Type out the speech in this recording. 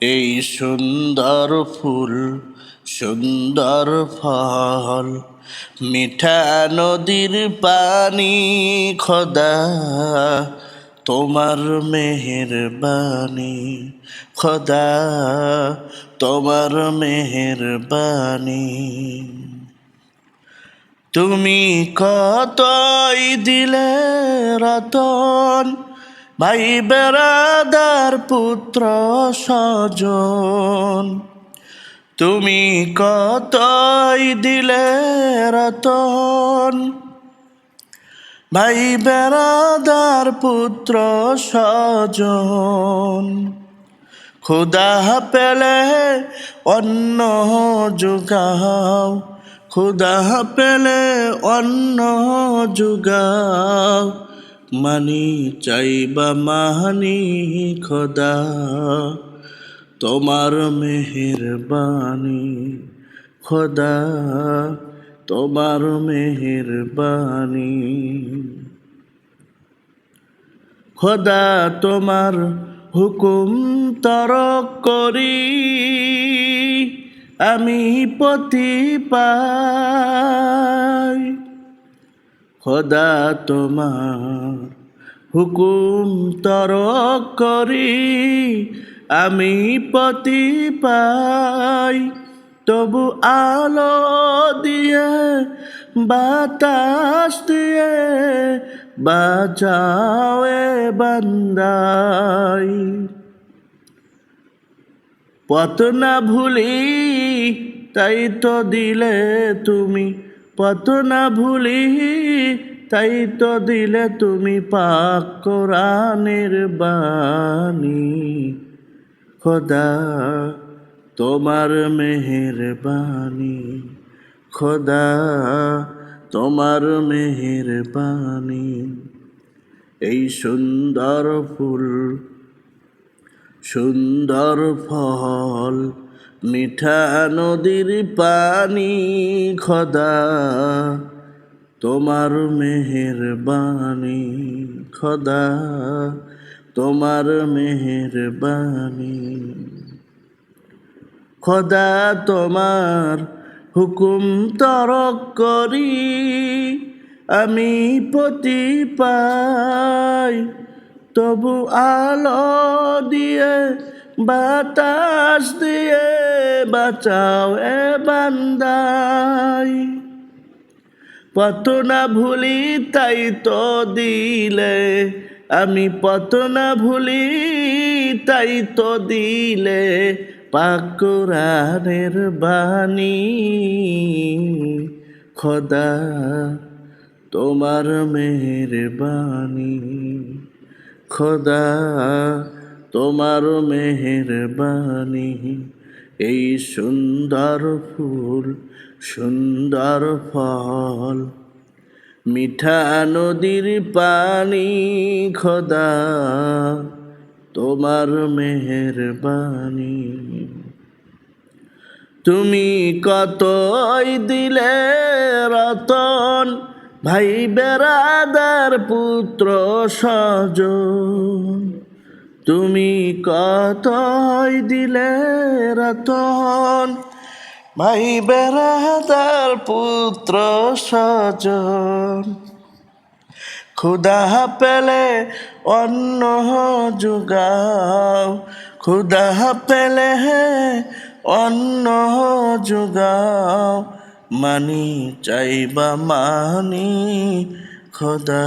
এই সুন্দর ফুল, সুন্দর ফল, মিঠা নদীর পানি খোদা, তোমার মেহেরবানি খোদা, তোমার মেহেরবানি। তুমি কতই দিলে রতন ভাই বেড়াদার পুত্র স্বজন, তুমি কতই দিলে রতন? ভাই বেড়াদার পুত্র সজন খুদা পেলে অন্ন যুগাও। খুদা পেলে অন্ন যুগাও। মানি চাইবা মানি খোদা, তোমার মেহেরবানি খোদা, তোমার মেহেরবানি খোদা, তোমার হুকুম তরক করি, আমি পতি পাই। খোদা তোমার হুকুম তরক করি, আমি পতি পাই। তবু আলো দিয়ে, বাতাস দিয়ে বাঁচাও বান্দাই। পথ না ভুলি, তাই তো দিলে তুমি পথ না ভুলি তাই তো দিলে তুমি পাক কোরআনের বাণী। খোদা, তোমার মেহেরবানি খোদা, তোমার মেহেরবানি এই সুন্দর ফুল, সুন্দর ফল মিঠা নদীর পানি, খোদা, তোমার মেহেরবানি, খোদা, তোমার মেহেরবানি, খোদা, তোমার হুকুম তরক করি, আমি পতি পাই, তবু আলো দিয়ে, বাতাস দিয়ে বাঁচাও এ বান্দাই। পত না ভুলি তাই তো দিলে। আমি পত না ভুলি তাই তো দিলে। পাকুরানের বাণী। খোদা, তোমার মেহেরবানি খোদা, তোমার মেহেরবানি এই সুন্দর ফুল, সুন্দর ফল। মিঠা নদীর পানি খোদা, তোমার মেহেরবানি। তুমি কতই দিলে রতন, ভাই বেড়াদার পুত্র সজন তুমি কতই দিলে রতন? ভাই বেড়াদার পুত্র সজন খুদা পেলে অন্ন যোগাও। খুদা পেলে অন্ন যোগাও। মানি চাইবা মানি খোদা।